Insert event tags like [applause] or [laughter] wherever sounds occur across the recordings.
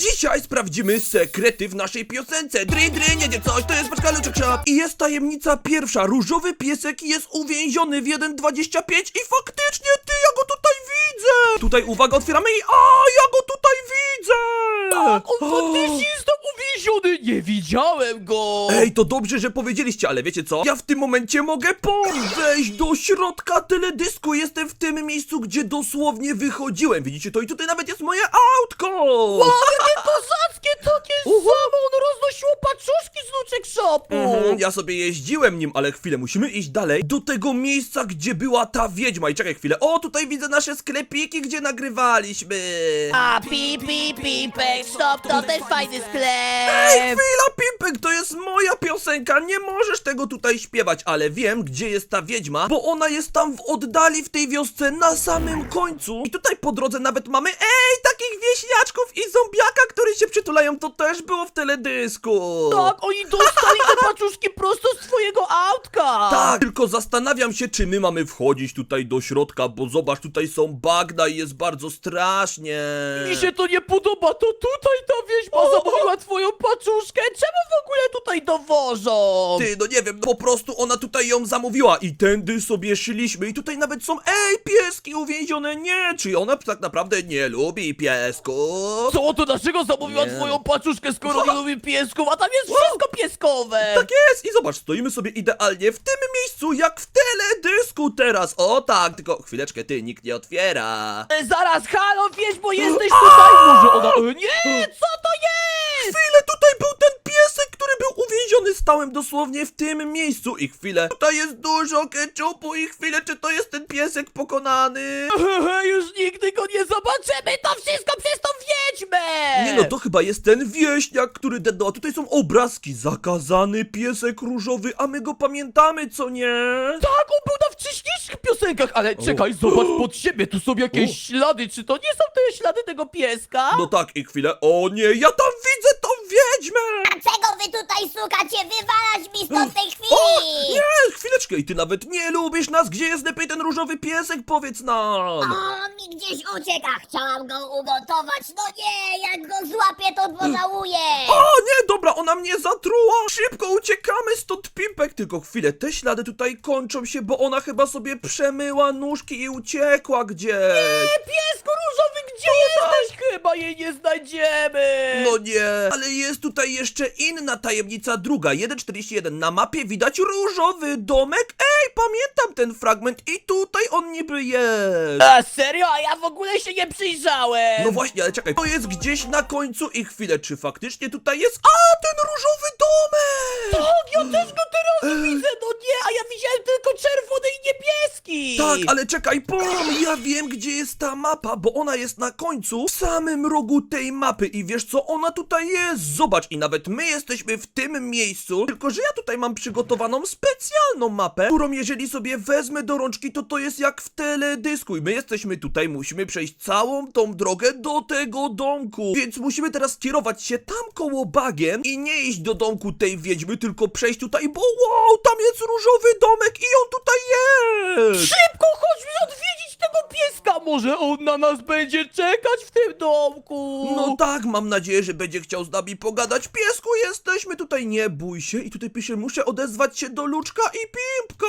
G Dzisiaj sprawdzimy sekrety w naszej piosence. Dry, dry, nie nie coś, to jest paczka Luczek Shop. I jest tajemnica pierwsza. Różowy piesek jest uwięziony w 1.25 i faktycznie ty, ja go tutaj widzę. Tutaj uwaga, otwieramy i a, ja go tutaj widzę. Tak, on faktycznie jest tam uwięziony! Nie widziałem go! Ej, to dobrze, że powiedzieliście, ale wiecie co? Ja w tym momencie mogę pomóc wejść do środka teledysku. Jestem w tym miejscu, gdzie dosłownie wychodziłem. Widzicie to? I tutaj nawet jest moje autko. Jakie kozackie takie samo! On roznosiło paczuszki z Luczek Shopu! Mhm, ja sobie jeździłem nim, ale chwilę, musimy iść dalej do tego miejsca, gdzie była ta wiedźma. I czekaj chwilę. O, tutaj widzę nasze sklepiki, gdzie nagrywaliśmy. A pi pi pipek, stop, to ten fajny Ej, sklep! chwila, Pimpek, to jest moja piosenka, nie możesz tego tutaj śpiewać, ale wiem, gdzie jest ta wiedźma, bo ona jest tam w oddali w tej wiosce na samym końcu. I tutaj po drodze nawet mamy, ej, wieśniaczków i zombiaka, które się przytulają, to też było w teledysku. Tak, oni dostali te paczuszki prosto z twojego autka! Tak, tylko zastanawiam się, czy my mamy wchodzić tutaj do środka, bo zobacz, tutaj są bagna i jest bardzo strasznie. Mi się to nie podoba, to tutaj ta wieźma zamówiła twoją paczuszkę! Ty, no nie wiem, po prostu ona tutaj ją zamówiła i tędy sobie szliśmy i tutaj nawet są, ej, pieski uwięzione, nie, czy ona tak naprawdę nie lubi piesku? Co, to dlaczego zamówiła Nie. twoją paczuszkę, skoro nie lubi piesków, a tam jest wszystko pieskowe? Tak jest i zobacz, stoimy sobie idealnie w tym miejscu, jak w teledysku teraz, o tak, tylko chwileczkę, ty, nikt nie otwiera. E, Zaraz, halo, wiesz, bo jesteś tutaj! Może ona... E, Nie, co to jest? Chwilę, tutaj był był uwięziony, stałem dosłownie w tym miejscu i chwilę, tutaj jest dużo keczupu i chwilę, czy to jest ten piesek pokonany? [laughs] Już nigdy go nie zobaczymy, to wszystko przez tą wiedźmę! Nie no, to chyba jest ten wieśniak, który dedo. A tutaj są obrazki. Zakazany piesek różowy, a my go pamiętamy, co nie? Tak, on był na wcześniejszych piosenkach, ale czekaj, zobacz pod [gasps] siebie, tu są jakieś O. ślady, czy to nie są te ślady tego pieska? No tak, i chwilę. O nie, ja tam widzę wiedźmę! Dlaczego wy tutaj szukacie? Wywalać mi stąd tej O, chwili! nie, chwileczkę. I ty nawet nie lubisz nas. Gdzie jest lepiej ten różowy piesek? Powiedz nam. On mi gdzieś ucieka, chciałam go ugotować. No nie, jak go złapię, to pożałuję! O ona mnie zatruła! Szybko uciekamy stąd, Pimpek! Tylko chwilę, te ślady tutaj kończą się, bo ona chyba sobie przemyła nóżki i uciekła gdzieś. Piesku różowy, gdzie jesteś? Chyba jej nie znajdziemy! No nie, ale jest tutaj jeszcze inna tajemnica druga. 1.41 na mapie widać różowy domek. Ej, pamiętam ten fragment i tutaj on niby jest. A serio? A ja w ogóle się nie przyjrzałem! No właśnie, ale czekaj, to jest gdzieś na końcu i chwilę, czy faktycznie tutaj jest? A, ten różowy domek! Tak, ja też go teraz widzę, no nie, a ja widziałem tylko czerwony i niebieski! Tak, ale czekaj, pom, ja wiem gdzie jest ta mapa, bo ona jest na końcu, w samym rogu tej mapy i wiesz co, ona tutaj jest, zobacz i nawet my jesteśmy w tym miejscu, tylko że ja tutaj mam przygotowaną specjalną mapę, którą jeżeli sobie wezmę do rączki, to to jest jak w teledysku i my jesteśmy tutaj, musimy przejść całą tą drogę do tego domku, więc musimy teraz kierować się tam koło bagiem i nie iść do domku tej wiedźmy, tylko przejść tutaj, bo wow, tam jest różowy domek i on tutaj jest! Szybko, chodźmy odwiedzić tego pieska! Może on na nas będzie czekać w tym domku! No tak, mam nadzieję, że będzie chciał z nami pogadać. Piesku, jesteśmy tutaj, nie bój się. I tutaj pisze, muszę odezwać się do Luczka i Pimpka.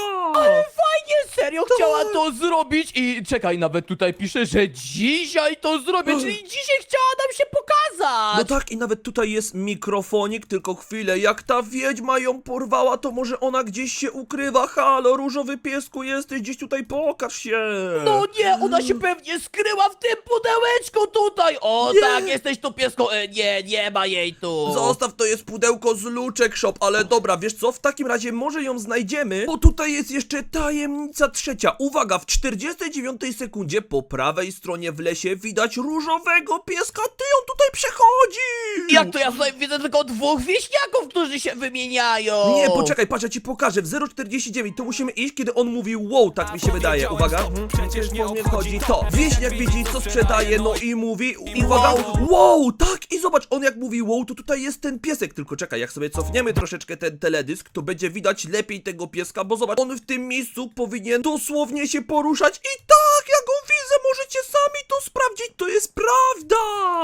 Fajnie, serio chciała to zrobić i czekaj, nawet tutaj pisze, że dzisiaj to zrobię, czyli dzisiaj chciała nam się pokazać! No tak, i nawet tutaj jest mikrofonik, tylko chwilę, jak ta wiedźma ją porwała, to może ona gdzieś się ukrywa. Halo, różowy piesku, jesteś gdzieś tutaj, pokaż się. No nie, ona się pewnie skryła w tym pudełeczku tutaj! O Nie. tak, jesteś tu piesko, e, nie, nie ma jej tu! Zostaw, to jest pudełko z Luczek Shop, ale dobra, wiesz co, w takim razie może ją znajdziemy, bo tutaj jest jeszcze tajemnica trzecia. Uwaga, w 49 sekundzie po prawej stronie w lesie widać różowego pieska, ty on tutaj przechodzi! Jak to ja tutaj widzę tylko dwóch wieśniaków, którzy się wymieniają? Nie, poczekaj, patrz, ja ci pokażę. W 049 to musimy iść, kiedy on mówi wow, tak mi się wydaje. Uwaga, mhm, przecież po mnie chodzi to. Wieśniak widzi, co sprzedaje, no i mówi, i uwaga, wow, tak, i zobacz, on jak mówi wow, to tutaj jest ten piesek. Tylko czekaj, jak sobie cofniemy troszeczkę ten teledysk, to będzie widać lepiej tego pieska, bo zobacz, on w tym miejscu powinien dosłownie się poruszać. I tak, ja go widzę, możecie sami to sprawdzić, to jest prawda.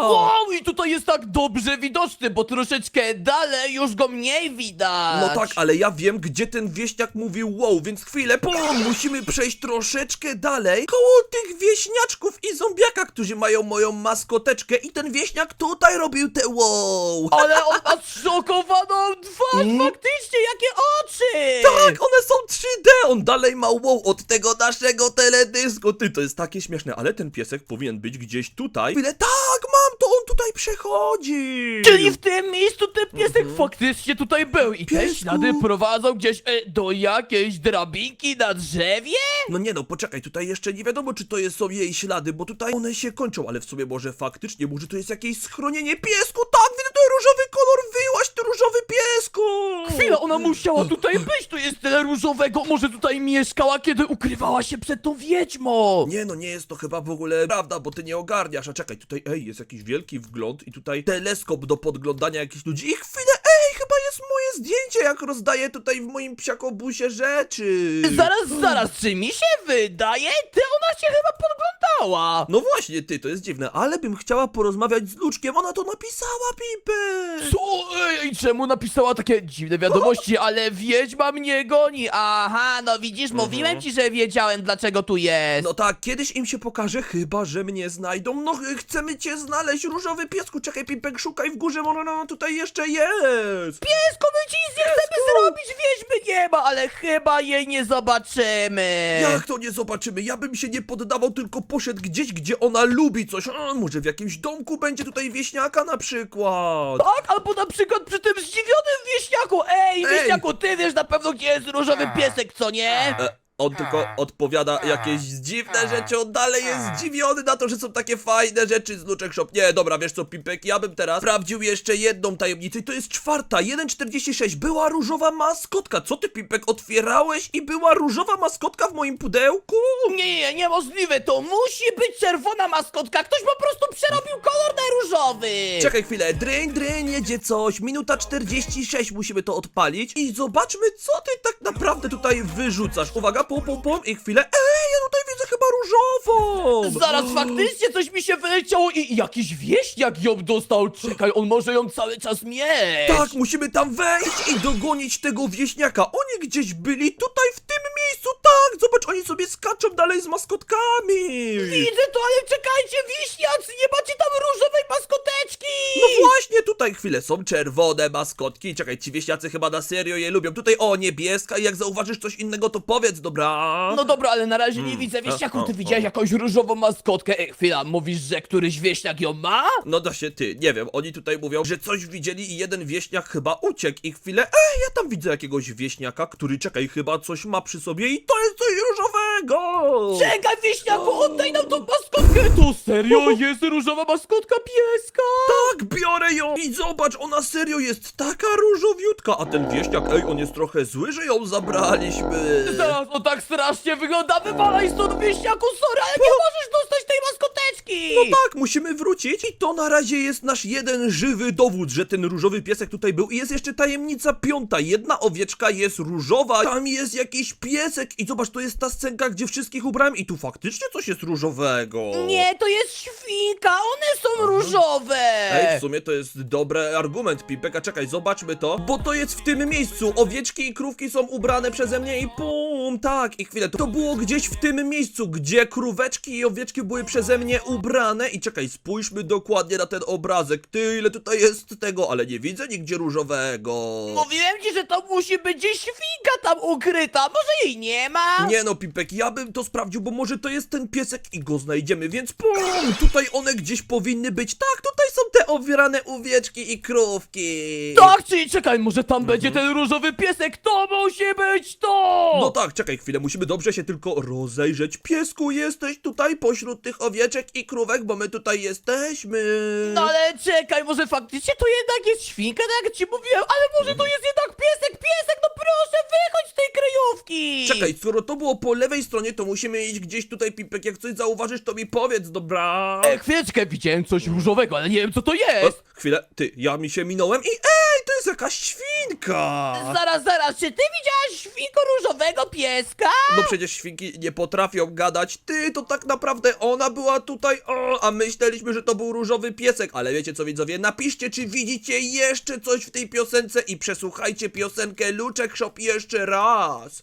Wow, i tutaj jest tak dobrze widoczny, bo troszeczkę dalej już go mniej widać. No tak, ale ja wiem, gdzie ten wieśniak mówił wow, więc chwilę, pom, musimy przejść troszeczkę dalej, koło tych wieśniaczków i zombiaka, którzy mają moją maskoteczkę i ten wieśniak tutaj robił te wow. Ale on ma zszokowaną twarz, faktycznie, jakie oczy! Tak, one są 3D, on dalej ma wow od tego naszego teledysku. Ty, to jest takie śmieszne, ale ten piesek powinien być gdzieś tutaj. Chwilę, tak, mam, to on tutaj przechodzi. Czyli w tym miejscu ten piesek faktycznie tutaj był i te Piesku. ślady prowadzą gdzieś e, do jakiejś drabinki na drzewie? No nie no, poczekaj, tutaj jeszcze nie wiadomo, czy to jest, są jej ślady, bo tutaj one się kończą, ale w sumie może faktycznie, może to jest jakieś schronienie piesku, Chwila, ona musiała tutaj być, tu jest tyle różowego, może tutaj mieszkała, kiedy ukrywała się przed tą wiedźmą. Nie no, nie jest to chyba w ogóle prawda, bo ty nie ogarniasz, a czekaj, tutaj, ej, jest jakiś wielki wgląd i tutaj teleskop do podglądania jakichś ludzi. I chwilę, ej, chyba jest moje zdjęcie, jak rozdaję tutaj w moim psiakobusie rzeczy! Zaraz, zaraz, czy mi się wydaje? Ty, ona się chyba podglądała. No właśnie, ty, to jest dziwne, ale bym chciała porozmawiać z Luczkiem, ona to napisała, Pipę! Co? Ej, czemu napisała takie dziwne wiadomości, [laughs] ale wiedźma mnie goni? Aha, no widzisz, mówiłem ci, że wiedziałem, dlaczego tu jest. No tak, kiedyś im się pokaże, chyba że mnie znajdą. No, ch- chcemy cię znaleźć, różowy piesku. Czekaj, Pipek, szukaj w górze, ona no, tutaj jeszcze jest. Piesko, my ci nic nie chcemy zrobić, wiedźmy nie ma, ale chyba jej nie zobaczymy. Jak to nie zobaczymy? Ja bym się nie poddawał, tylko poszedł gdzieś, gdzie ona lubi coś. A, może w jakimś domku będzie tutaj wieśniaka na przykład. Tak, albo na przykład przy tym zdziwionym wieśniaku. Ej, Ej. wieśniaku, ty wiesz na pewno, gdzie jest różowy piesek, co nie? E, on tylko odpowiada jakieś dziwne rzeczy, on dalej jest zdziwiony na to, że są takie fajne rzeczy z Luczek Shop. Nie, dobra, wiesz co, Pipek, ja bym teraz sprawdził jeszcze jedną tajemnicę i to jest czwarta, 1.46, była różowa maskotka. Co ty, Pipek, otwierałeś i była różowa maskotka w moim pudełku? Nie, nie, niemożliwe, to musi być czerwona maskotka. Ktoś po prostu przerobił kolor na różowy. Czekaj chwilę, dryń, dryń, jedzie coś, minuta 46 musimy to odpalić i zobaczmy, co ty tak naprawdę tutaj wyrzucasz. Uwaga, pum, pum, pum i chwilę, ej, ja tutaj widzę chyba różową. Zaraz faktycznie coś mi się wyleciało i jakiś wieśniak ją dostał. Czekaj, on może ją cały czas mieć. Tak, musimy tam wejść i dogonić tego wieśniaka. Oni gdzieś byli tutaj w tym miejscu, tak! Zobacz, oni sobie skaczą dalej z maskotkami. Widzę to, ale czekajcie, wieśniacy, nie macie tam różowej maskoteczki. No właśnie, tutaj chwilę są czerwone maskotki. Czekaj, ci wieśniacy chyba na serio je lubią. Tutaj o, niebieska i jak zauważysz coś innego, to powiedz, dobra? No dobra, ale na razie nie widzę wieśniaku. Ty widziałeś jakąś różową maskotkę? Ej, chwila, mówisz, że któryś wieśniak ją ma? No da się ty, nie wiem, oni tutaj mówią, że coś widzieli i jeden wieśniak chyba uciekł i chwilę, ej, ja tam widzę jakiegoś wieśniaka, który, czekaj, chyba coś ma przy sobie i to jest coś różowego! Czekaj, wieśniaku, oddaj nam tą maskotkę! To serio jest różowa maskotka pieska? Tak, biorę ją! I zobacz, ona serio jest taka różowiutka, a ten wieśniak, ej, on jest trochę zły, że ją zabraliśmy. Zaraz, on tak strasznie wygląda, wywalaj stąd wieśniaku, sorry, ale nie możesz dostać tej No tak, musimy wrócić i to na razie jest nasz jeden żywy dowód, że ten różowy piesek tutaj był i jest jeszcze tajemnica piąta. Jedna owieczka jest różowa, tam jest jakiś piesek i zobacz, to jest ta scenka, gdzie wszystkich ubrałem i tu faktycznie coś jest różowego. Nie, to jest świnka, one są różowe! Ej, w sumie to jest dobry argument, Pipek, a czekaj, zobaczmy to, bo to jest w tym miejscu, owieczki i krówki są ubrane przeze mnie i pum, tak, i chwilę, to, to było gdzieś w tym miejscu, gdzie króweczki i owieczki były przeze mnie ubrane i czekaj, spójrzmy dokładnie na ten obrazek, ty, ile tutaj jest tego, ale nie widzę nigdzie różowego. Mówiłem ci, że to musi być gdzieś świnka tam ukryta, może jej nie ma? Nie no, Pipek, ja bym to sprawdził, bo może to jest ten piesek i go znajdziemy, więc pum, tutaj one gdzieś powinny być, tak, tutaj te obierane owieczki i krówki. Tak, czyli czekaj, może tam będzie ten różowy piesek, to musi być to! No tak, czekaj chwilę, musimy dobrze się tylko rozejrzeć. Piesku, jesteś tutaj pośród tych owieczek i krówek, bo my tutaj jesteśmy. No ale czekaj, może faktycznie to jednak jest świnka, tak jak ci mówiłem, ale może to jest jednak piesek, piesek, Czekaj, skoro to było po lewej stronie, to musimy iść gdzieś tutaj, Pipek. Jak coś zauważysz, to mi powiedz, dobra? E, chwileczkę, widziałem coś różowego, ale nie wiem co to O, jest! chwilę, ty, ja mi się minąłem i ej, to jest jakaś świnka! Zaraz, zaraz, czy ty widziałaś świnko różowego pieska? No przecież świnki nie potrafią gadać. Ty, to tak naprawdę ona była tutaj, o, a myśleliśmy, że to był różowy piesek. Ale wiecie co, widzowie, napiszcie, czy widzicie jeszcze coś w tej piosence i przesłuchajcie piosenkę Luczek Shop jeszcze raz.